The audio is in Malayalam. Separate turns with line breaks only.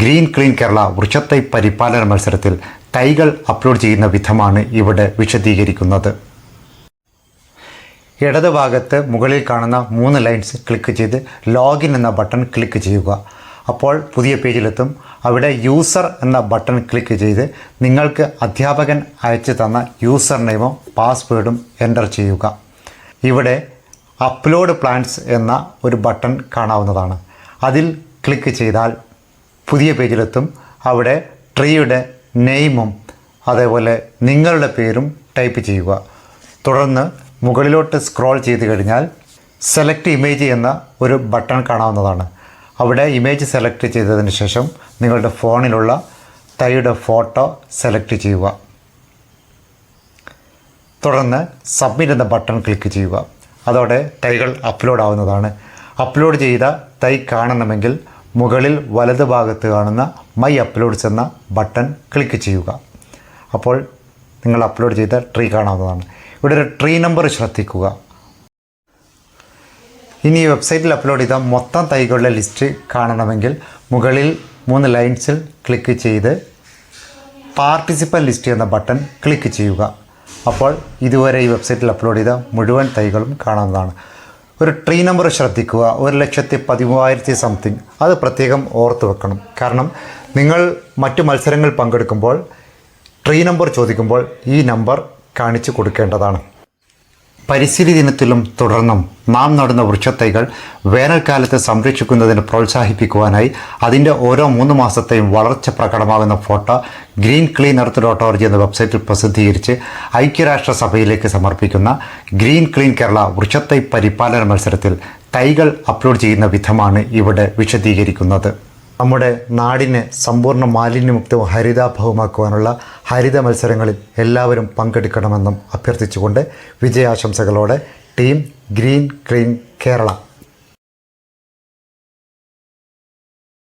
ഗ്രീൻ ക്ലീൻ കേരള വൃക്ഷത്തൈ പരിപാലന മത്സരത്തിൽ തൈകൾ അപ്ലോഡ് ചെയ്യുന്ന വിധമാണ് ഇവിടെ വിശദീകരിക്കുന്നത്. ഇടത് ഭാഗത്ത് മുകളിൽ കാണുന്ന മൂന്ന് ലൈൻസ് ക്ലിക്ക് ചെയ്ത് ലോഗിൻ എന്ന ബട്ടൺ ക്ലിക്ക് ചെയ്യുക. അപ്പോൾ പുതിയ പേജിലെത്തും. അവിടെ യൂസർ എന്ന ബട്ടൺ ക്ലിക്ക് ചെയ്ത് നിങ്ങൾക്ക് അധ്യാപകൻ അയച്ചു തന്ന യൂസർ നെയിമും പാസ്വേഡും എന്റർ ചെയ്യുക. ഇവിടെ അപ്ലോഡ് പ്ലാൻസ് എന്ന ഒരു ബട്ടൺ കാണാവുന്നതാണ്. അതിൽ ക്ലിക്ക് ചെയ്താൽ പുതിയ പേജിലെത്തും. അവിടെ ട്രീയുടെ നെയിമും അതേപോലെ നിങ്ങളുടെ പേരും ടൈപ്പ് ചെയ്യുക. തുടർന്ന് മുകളിലോട്ട് സ്ക്രോൾ ചെയ്ത് കഴിഞ്ഞാൽ സെലക്ട് ഇമേജ് എന്ന ഒരു ബട്ടൺ കാണാവുന്നതാണ്. അവിടെ ഇമേജ് സെലക്ട് ചെയ്തതിന് ശേഷം നിങ്ങളുടെ ഫോണിലുള്ള തൈയുടെ ഫോട്ടോ സെലക്ട് ചെയ്യുക. തുടർന്ന് സബ്മിറ്റ് എന്ന ബട്ടൺ ക്ലിക്ക് ചെയ്യുക. അതോടെ തൈകൾ അപ്ലോഡ് ആവുന്നതാണ്. അപ്ലോഡ് ചെയ്ത തൈ കാണണമെങ്കിൽ മുകളിൽ വലത് ഭാഗത്ത് കാണുന്ന മൈ അപ്ലോഡ്സ് എന്ന ബട്ടൺ ക്ലിക്ക് ചെയ്യുക. അപ്പോൾ നിങ്ങൾ അപ്ലോഡ് ചെയ്ത ട്രീ കാണാവുന്നതാണ്. ഇവിടെ ഒരു ട്രീ നമ്പർ ശ്രദ്ധിക്കുക. ഇനി ഈ വെബ്സൈറ്റിൽ അപ്ലോഡ് ചെയ്ത മൊത്തം തൈകളുടെ ലിസ്റ്റ് കാണണമെങ്കിൽ മുകളിൽ മൂന്ന് ലൈൻസിൽ ക്ലിക്ക് ചെയ്ത് പാർട്ടിസിപ്പൻ ലിസ്റ്റ് എന്ന ബട്ടൺ ക്ലിക്ക് ചെയ്യുക. അപ്പോൾ ഇതുവരെ ഈ വെബ്സൈറ്റിൽ അപ്ലോഡ് ചെയ്ത മുഴുവൻ തൈകളും കാണാവുന്നതാണ്. ഒരു ട്രീ നമ്പർ ശ്രദ്ധിക്കുക. ഒരു ലക്ഷത്തി പതിമൂവായിരത്തി സംതിങ് അത് പ്രത്യേകം ഓർത്ത് വെക്കണം. കാരണം നിങ്ങൾ മറ്റു മത്സരങ്ങൾ പങ്കെടുക്കുമ്പോൾ ട്രീ നമ്പർ ചോദിക്കുമ്പോൾ ഈ നമ്പർ കാണിച്ചു കൊടുക്കേണ്ടതാണ്. പരിസ്ഥിതി ദിനത്തിലും തുടർന്നും നാം നടുന്ന വൃക്ഷത്തൈകൾ വേനൽക്കാലത്ത് സംരക്ഷിക്കുന്നതിന് പ്രോത്സാഹിപ്പിക്കുവാനായി അതിന്റെ ഓരോ മൂന്ന് മാസത്തെയും വളർച്ച പ്രകടമാകുന്ന photo green clean earth dot org എന്ന വെബ്സൈറ്റിൽ പ്രസിദ്ധീകരിച്ച് ഐക്യരാഷ്ട്രസഭയിലേക്ക് സമർപ്പിക്കുന്ന ഗ്രീൻ ക്ലീൻ കേരള വൃക്ഷത്തൈ പരിപാലന മത്സരത്തിൽ തൈകൾ അപ്ലോഡ് ചെയ്യുന്ന വിധമാണ് ഇവിടെ വിശദീകരിക്കുന്നത്. നമ്മുടെ നാടിനെ സമ്പൂർണ മാലിന്യമുക്തവും ഹരിതാഭവുമാക്കുവാനുള്ള ഹരിത മത്സരങ്ങളിൽ എല്ലാവരും പങ്കെടുക്കണമെന്നും അഭ്യർത്ഥിച്ചുകൊണ്ട് വിജയാശംസകളോടെ ടീം ഗ്രീൻ ക്ലീൻ കേരള.